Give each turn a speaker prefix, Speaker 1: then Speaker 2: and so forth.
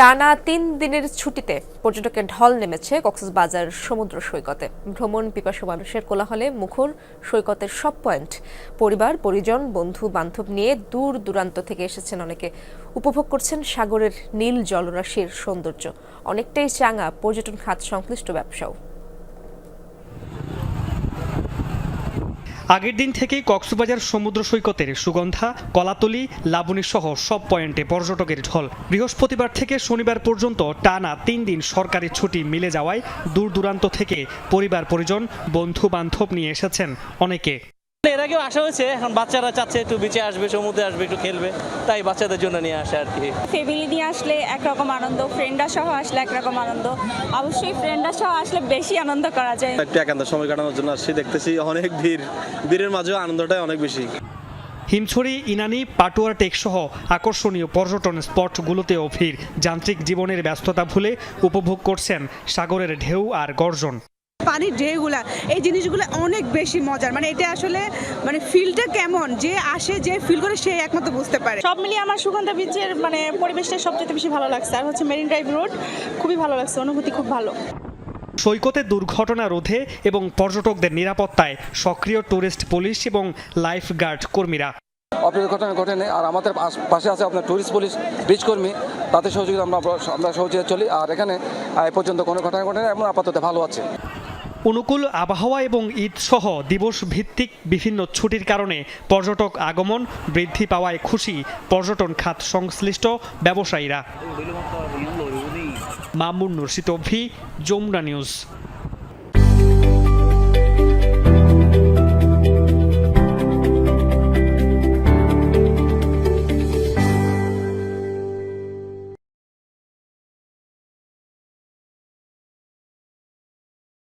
Speaker 1: টানা তিন দিনের ছুটিতে পর্যটকের ঢল নেমেছে কক্সবাজার সমুদ্র সৈকতে। ভ্রমণ পিপাসু মানুষের কোলাহলে মুখর সৈকতের সব পয়েন্ট। পরিবার, পরিজন, বন্ধু, বান্ধব নিয়ে দূর দূরান্ত থেকে এসেছেন অনেকে। উপভোগ করছেন সাগরের নীল জলরাশির সৌন্দর্য। অনেকটাই চাঙা পর্যটন খাত সংশ্লিষ্ট ব্যবসাও।
Speaker 2: আগের দিন থেকেই কক্সবাজার সমুদ্র সৈকতের সুগন্ধা, কলাতলি লাবণী সহ সব পয়েন্টে পর্যটকের ঢল। বৃহস্পতিবার থেকে শনিবার পর্যন্ত টানা তিন দিন সরকারি ছুটি মিলে যাওয়ায় দূর দূরান্ত থেকে পরিবার পরিজন বন্ধু বান্ধব নিয়ে এসেছেন অনেকে।
Speaker 3: এর আগেও আসা হয়েছে এখন বাচ্চারা চাচ্ছে একটু বিচে আসবে সমুদ্রে আসবে একটু খেলবে তাই বাচ্চাদের জন্য নিয়ে আসে আর কি।
Speaker 4: ফ্যামিলি নিয়ে আসলে একরকম আনন্দ ফ্রেন্ডরা সহ আসলে একরকম আনন্দ। অবশ্যই ফ্রেন্ডরা সহ আসলে বেশি আনন্দ করা যায়।
Speaker 5: একটু একান্ত সময় কাটানোর জন্য আসছি দেখতেছি অনেক ভিড়। ভিড়ের মাঝেও আনন্দটাই অনেক বেশি।
Speaker 2: হিমছড়ি ইনানি পাটুয়ার টেক সহ আকর্ষণীয় পর্যটন স্পটগুলোতেও ভিড়। যান্ত্রিক জীবনের ব্যস্ততা ভুলে উপভোগ করছেন সাগরের ঢেউ আর গর্জন।
Speaker 6: পানির ঢেউগুলা এই জিনিসগুলো অনেক বেশি মজার। মানে এটা আসলে মানে ফিলটা কেমন? যে আসে যে ফিল করে সে একমাত্র বুঝতে পারে।
Speaker 4: সব মিলিয়ে আমার সুগন্ধা বিচের মানে পরিবেশটা সবচেয়ে বেশি ভালো লাগছে। আর হচ্ছে মেরিন ড্রাইভ রোড খুবই ভালো লাগছে। অনুভূতি খুব ভালো।
Speaker 2: সৈকতে দুর্ঘটনা রোধে এবং পর্যটকদের নিরাপত্তায় সক্রিয় টুরিস্ট পুলিশ এবং লাইফ গার্ড কর্মীরা।
Speaker 7: অপ্রিয় ঘটনা ঘটেনি আর আমাদের পাশ- পাশে আছে আপনার টুরিস্ট পুলিশ ব্রিজ কর্মী। তাদের সহযোগিতা আমরা আমরা সহযোগিতা চলি। আর এখানে এ পর্যন্ত কোনো ঘটনা ঘটেনি এবং আপাতত ভালো আছে।
Speaker 2: অনুকূল আবহাওয়া এবং ঈদ সহ দিবস ভিত্তিক বিভিন্ন ছুটির কারণে পর্যটক আগমন বৃদ্ধি পাওয়ায় খুশি পর্যটন খাত সংশ্লিষ্ট ব্যবসায়ীরা। মামুন নুরশিদ অভি, যমুনা নিউজ।